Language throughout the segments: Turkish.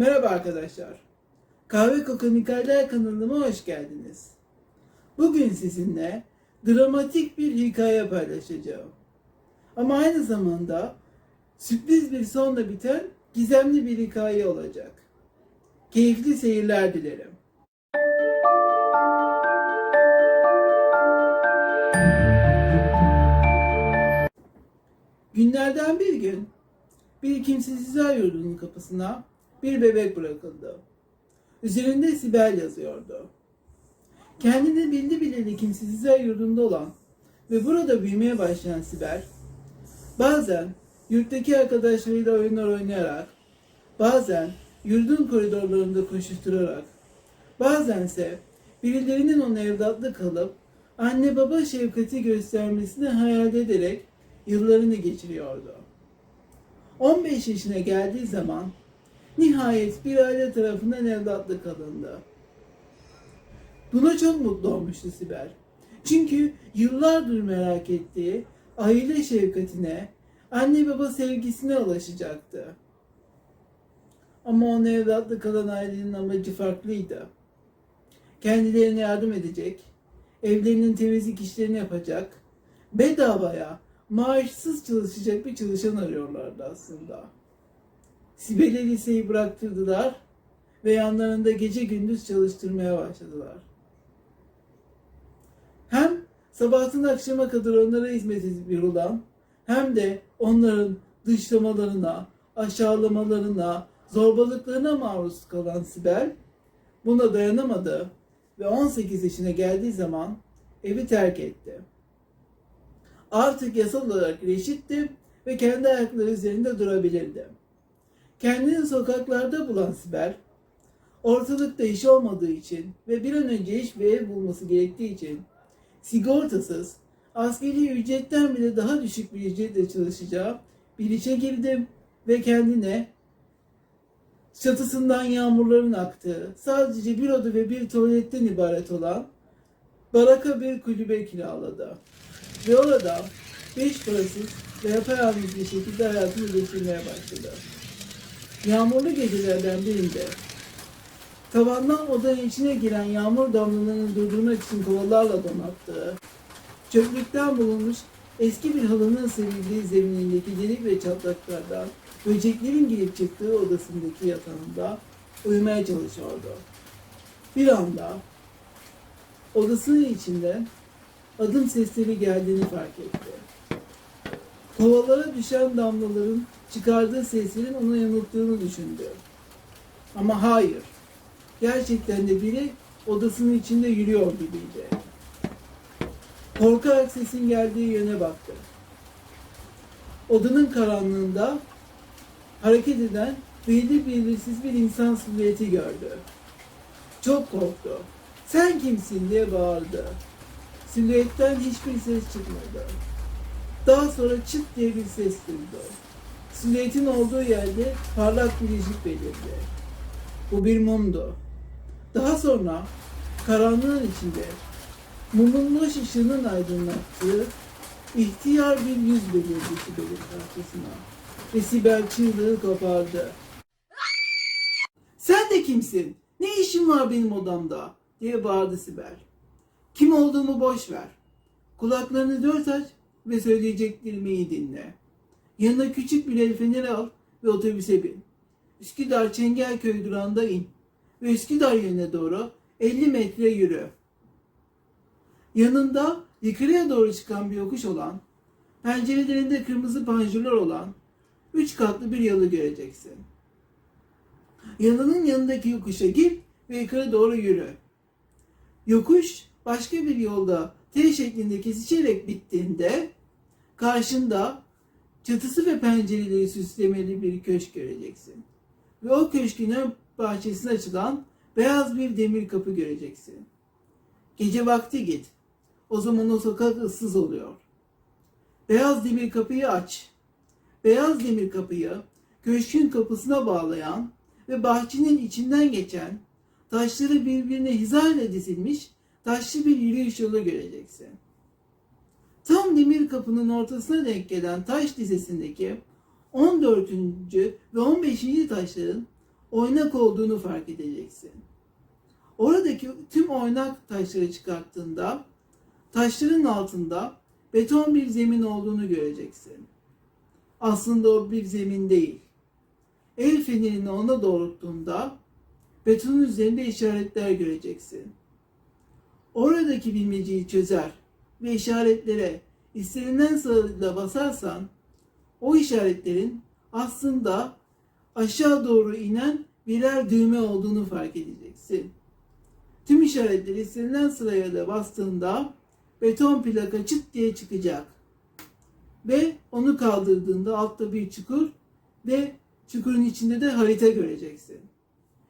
Merhaba arkadaşlar. Kahve Kokon Hikayeler kanalıma hoş geldiniz. Bugün sizinle dramatik bir hikaye paylaşacağım. Ama aynı zamanda sürpriz bir sonla biten gizemli bir hikaye olacak. Keyifli seyirler dilerim. Günlerden bir gün bir kimsesizler yurdunun kapısına bir bebek bırakıldı. Üzerinde Sibel yazıyordu. Kendini bildi bileli kimsesizler yurdunda olan ve burada büyümeye başlayan Sibel, bazen yurttaki arkadaşlarıyla oyunlar oynayarak, bazen yurdun koridorlarında koşuşturarak, bazense birilerinin ona evlatlık kalıp anne baba şefkati göstermesini hayal ederek yıllarını geçiriyordu. 15 yaşına geldiği zaman nihayet bir aile tarafından evlatlık alındı. Buna çok mutlu olmuştu Sibel. Çünkü yıllardır merak ettiği aile şefkatine, anne baba sevgisine ulaşacaktı. Ama ona evlatlık alan ailenin amacı farklıydı. Kendilerine yardım edecek, evlerinin temizlik işlerini yapacak, bedavaya, maaşsız çalışacak bir çalışan arıyorlardı aslında. Sibel'e liseyi bıraktırdılar ve yanlarında gece gündüz çalıştırmaya başladılar. Hem sabahtan akşama kadar onlara hizmet edip olan hem de onların dışlamalarına, aşağılamalarına, zorbalıklarına maruz kalan Sibel buna dayanamadı ve 18 yaşına geldiği zaman evi terk etti. Artık yasal olarak reşitti ve kendi ayakları üzerinde durabilirdi. Kendini sokaklarda bulan Sibel, ortalıkta iş olmadığı için ve bir an önce iş ve ev bulması gerektiği için sigortasız, askeri ücretten bile daha düşük bir ücretle çalışacağı bir işe girdim ve kendine çatısından yağmurların aktığı, sadece bir oda ve bir tuvaletten ibaret olan baraka bir kulübe kiraladı. Ve orada beş parasız ve yapayalnız bir şekilde hayatını geçirmeye başladı. Yağmurlu gecelerden birinde tavandan odanın içine giren yağmur damlalarını durdurmak için kovalarla donattığı, çöplükten bulunmuş eski bir halının serildiği zeminindeki delik ve çatlaklardan böceklerin girip çıktığı odasındaki yatağında uyumaya çalışıyordu. Bir anda odasının içinde adım sesleri geldiğini fark etti. Kovalara düşen damlaların çıkardığı seslerin onu yanılttığını düşündü. Ama hayır. Gerçekten de biri odasının içinde yürüyor gibiydi. Korkarak sesin geldiği yöne baktı. Odanın karanlığında hareket eden belli belirsiz bir insan silüeti gördü. Çok korktu. Sen kimsin diye bağırdı. Silüetten hiçbir ses çıkmadı. Daha sonra çıt diye bir ses duydu. Silüetin olduğu yerde parlak bir ışık belirdi. Bu bir mumdu. Daha sonra karanlığın içinde mumun loş ışığının aydınlattığı ihtiyar bir yüz belirdi Sibel'in karşısına. Ve Sibel çığlığı kopardı. Sen de kimsin? Ne işin var benim odamda? diye bağırdı Sibel. Kim olduğumu boş ver. Kulaklarını dört aç ve söyleyeceklerimi iyi dinle. Yanına küçük bir el feneri al ve otobüse bin. Üsküdar Çengelköy durağında in ve Üsküdar yönüne doğru 50 metre yürü. Yanında yukarıya doğru çıkan bir yokuş olan, pencerelerinde kırmızı panjurlar olan üç katlı bir yalı göreceksin. Yalının yanındaki yokuşa gir ve yukarı doğru yürü. Yokuş başka bir yolda T şeklinde kesişerek bittiğinde karşında çatısı ve pencereleri süslemeli bir köşk göreceksin. Ve o köşkün bahçesine açılan beyaz bir demir kapı göreceksin. Gece vakti git. O zaman o sokak ıssız oluyor. Beyaz demir kapıyı aç. Beyaz demir kapıyı köşkün kapısına bağlayan ve bahçenin içinden geçen taşları birbirine hizayla dizilmiş taşlı bir yürüyüş yolu göreceksin. Tam demir kapının ortasına denk gelen taş dizesindeki 14. ve 15. taşların oynak olduğunu fark edeceksin. Oradaki tüm oynak taşları çıkarttığında taşların altında beton bir zemin olduğunu göreceksin. Aslında o bir zemin değil. El fenerini ona doğrulttuğunda betonun üzerinde işaretler göreceksin. Oradaki bilmeceyi çözer ve işaretlere istenilen sırayla basarsan o işaretlerin aslında aşağı doğru inen birer düğme olduğunu fark edeceksin. Tüm işaretleri istenilen sıraya da bastığında beton plaka çıt diye çıkacak. Ve onu kaldırdığında altta bir çukur ve çukurun içinde de harita göreceksin.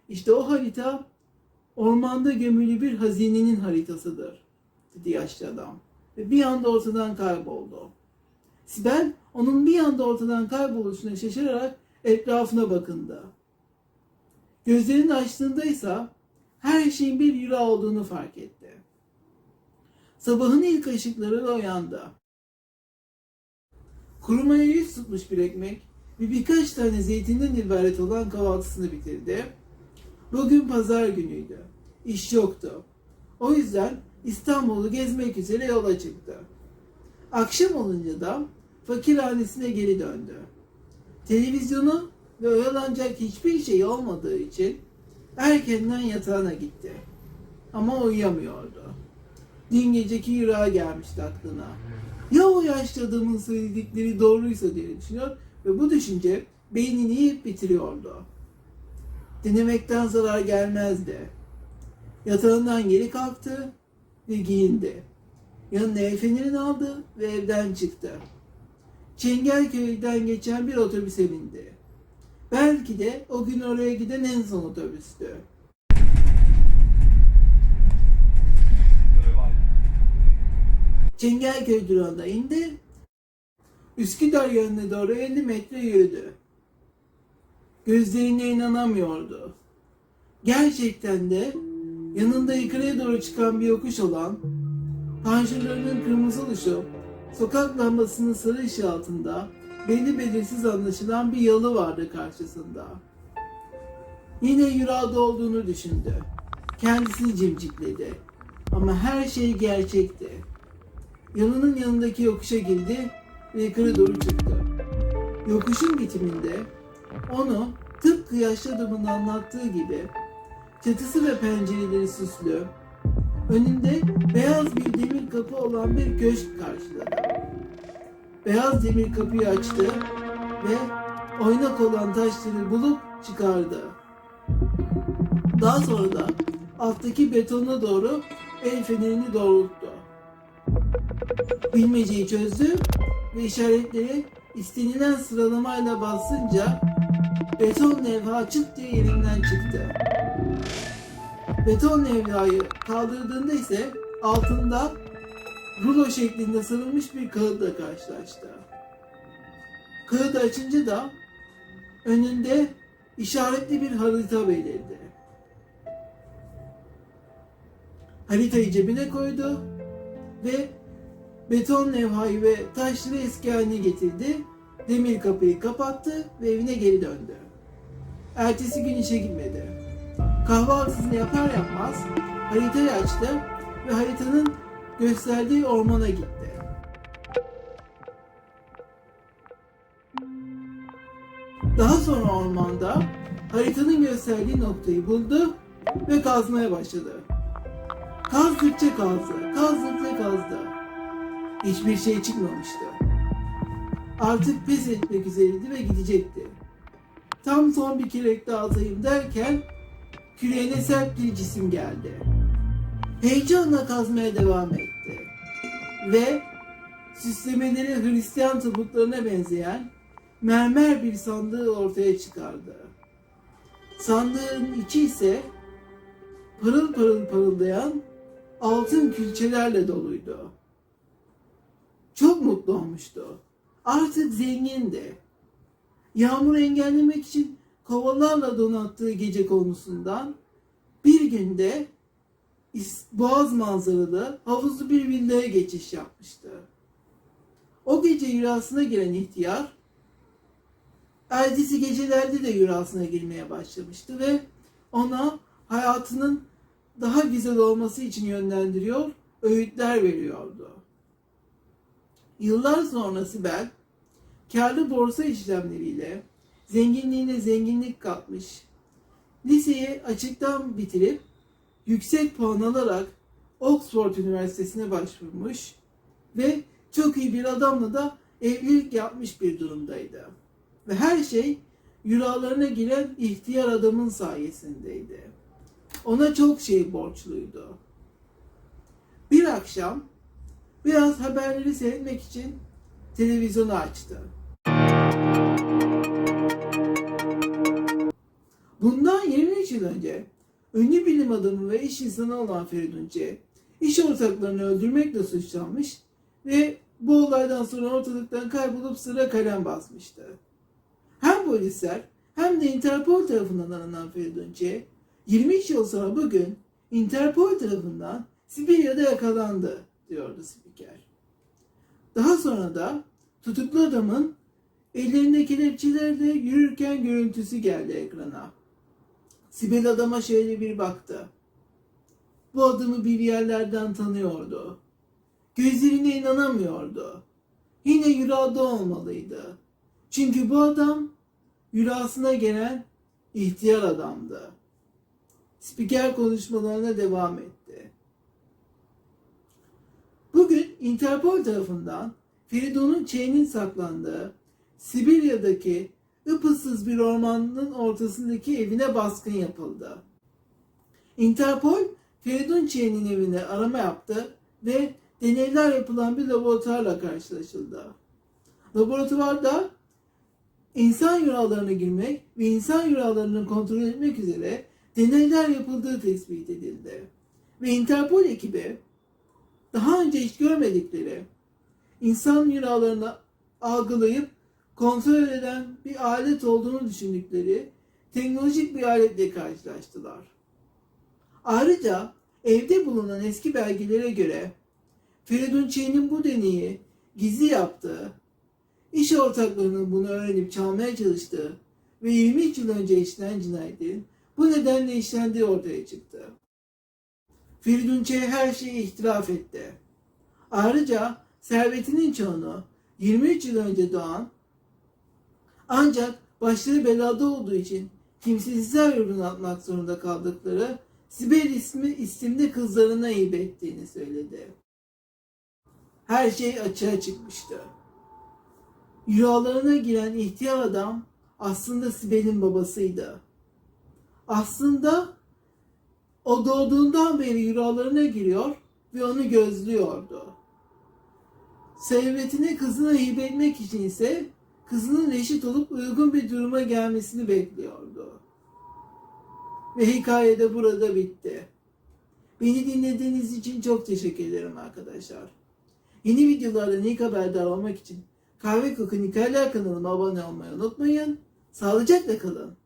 İşte o harita ormanda gömülü bir hazinenin haritasıdır dedi yaşlı adam. Ve bir anda ortadan kayboldu. Sibel onun bir anda ortadan kayboluşuna şaşırarak etrafına bakındı. Gözlerini açtığında ise her şeyin bir rüya olduğunu fark etti. Sabahın ilk ışıklarıyla uyandı. Kurumaya yüz tutmuş bir ekmek ve birkaç tane zeytinden ibaret olan kahvaltısını bitirdi. Bugün pazar günüydü. İş yoktu. O yüzden İstanbul'u gezmek üzere yola çıktı. Akşam olunca da fakirhanesine geri döndü. Televizyonu ve oyalanacak hiçbir şey olmadığı için erkenden yatağına gitti. Ama uyuyamıyordu. Dün geceki yırağı gelmişti aklına. Ya o yaşlı adamın söyledikleri doğruysa diye düşünüyor ve bu düşünce beynini yiyip bitiriyordu. Denemekten zarar gelmezdi. Yatağından geri kalktı ve giyindi. Yanına el aldı ve evden çıktı. Çengelköy'den geçen bir otobüse bindi. Belki de o gün oraya giden en son otobüstü. Çengelköy durağında indi. Üsküdar yönüne doğru 50 metre yürüdü. Gözlerine inanamıyordu. Gerçekten de yanında yukarıya doğru çıkan bir yokuş olan, panjurlarının kırmızı oluşu, sokak lambasının sarı ışığı altında belli belirsiz anlaşılan bir yalı vardı karşısında. Yine yurada olduğunu düşündü. Kendisini cimcikledi. Ama her şey gerçekti. Yalının yanındaki yokuşa girdi ve yukarı doğru çıktı. Yokuşun bitiminde onu tıpkı yaşlı anlattığı gibi çatısı ve pencereleri süslü, önünde beyaz bir demir kapı olan bir köşk karşıladı. Beyaz demir kapıyı açtı ve oynak olan taşları bulup çıkardı. Daha sonra da alttaki betona doğru el fenerini doğrulttu. Bilmeceyi çözdü ve işaretleri istenilen sıralamayla basınca beton levha çıt diye yerinden çıktı. Beton levhayı kaldırdığında ise altında rulo şeklinde sarılmış bir kağıtla karşılaştı. Kağıdı açınca da önünde işaretli bir harita belirdi. Haritayı cebine koydu ve beton levhayı ve taşları eski haline getirdi. Demir kapıyı kapattı ve evine geri döndü. Ertesi gün işe gitmedi. Kahvaltısını yapar yapmaz haritayı açtı ve haritanın gösterdiği ormana gitti. Daha sonra ormanda haritanın gösterdiği noktayı buldu ve kazmaya başladı. Kazdıkça kazdı, kazdıkça kazdı. Hiçbir şey çıkmamıştı. Artık pes etmek üzereydi ve gidecekti. Tam son bir kürek daha atayım derken küreğine sert bir cisim geldi. Heyecanla kazmaya devam etti. Ve süslemeleri Hristiyan tabutlarına benzeyen mermer bir sandığı ortaya çıkardı. Sandığın içi ise pırıl pırıl parıldayan altın külçelerle doluydu. Çok mutlu olmuştu. Artık zengindi. Yağmuru engellemek için kovalarla donattığı gece konusundan bir günde boğaz manzaralı havuzlu bir villaya geçiş yapmıştı. O gece rüyasına giren ihtiyar ertesi gecelerde de rüyasına girmeye başlamıştı ve ona hayatının daha güzel olması için yönlendiriyor, öğütler veriyordu. Yıllar sonra Sibel, karlı borsa işlemleriyle zenginliğine zenginlik katmış, liseyi açıktan bitirip yüksek puan alarak Oxford Üniversitesi'ne başvurmuş ve çok iyi bir adamla da evlilik yapmış bir durumdaydı. Ve her şey yuralarına giren ihtiyar adamın sayesindeydi. Ona çok şey borçluydu. Bir akşam biraz haberleri seyretmek için televizyonu açtı. Bundan 23 yıl önce ünlü bilim adamı ve iş insanı olan Feridun Ç. iş ortaklarını öldürmekle suçlanmış ve bu olaydan sonra ortalıktan kaybolup sıra kalem basmıştı. Hem polisler hem de Interpol tarafından aranan Feridun Ç. 23 yıl sonra bugün Interpol tarafından Sibirya'da yakalandı diyordu spiker. Daha sonra da tutuklu adamın ellerinde kelepçelerle yürürken görüntüsü geldi ekrana. Sibel adama şöyle bir baktı. Bu adamı bir yerlerden tanıyordu. Gözlerine inanamıyordu. Yine yurada olmalıydı. Çünkü bu adam yurasına gelen ihtiyar adamdı. Spiker konuşmalarına devam etti. Bugün Interpol tarafından Feridun'un Çey'nin saklandığı Sibirya'daki ıpıssız bir ormanın ortasındaki evine baskın yapıldı. Interpol, Feridun Çey'nin evine arama yaptı ve deneyler yapılan bir laboratuvarla karşılaşıldı. Laboratuvarda insan yuralarına girmek ve insan yuralarını kontrol etmek üzere deneyler yapıldığı tespit edildi. Ve Interpol ekibi daha önce hiç görmedikleri insan yuralarını algılayıp kontrol eden bir alet olduğunu düşündükleri teknolojik bir aletle karşılaştılar. Ayrıca evde bulunan eski belgelere göre Feridun Çey'nin bu deneyi gizli yaptığı, iş ortaklarının bunu öğrenip çalmaya çalıştığı ve 23 yıl önce işlenen cinayetin bu nedenle işlendiği ortaya çıktı. Feridun Çey her şeyi itiraf etti. Ayrıca servetinin çoğunu 23 yıl önce doğan ancak başları belada olduğu için kimsesizler yurduna atmak zorunda kaldıkları Sibel ismi isimli kızlarına hibe ettiğini söyledi. Her şey açığa çıkmıştı. Rüyalarına giren ihtiyar adam aslında Sibel'in babasıydı. Aslında o doğduğundan beri rüyalarına giriyor ve onu gözlüyordu. Servetini kızına hibe etmek için ise kızının reşit olup uygun bir duruma gelmesini bekliyordu. Ve hikaye de burada bitti. Beni dinlediğiniz için çok teşekkür ederim arkadaşlar. Yeni videolardan ilk haberdar olmak için Kahve Koku Hikayeler kanalıma abone olmayı unutmayın. Sağlıcakla kalın.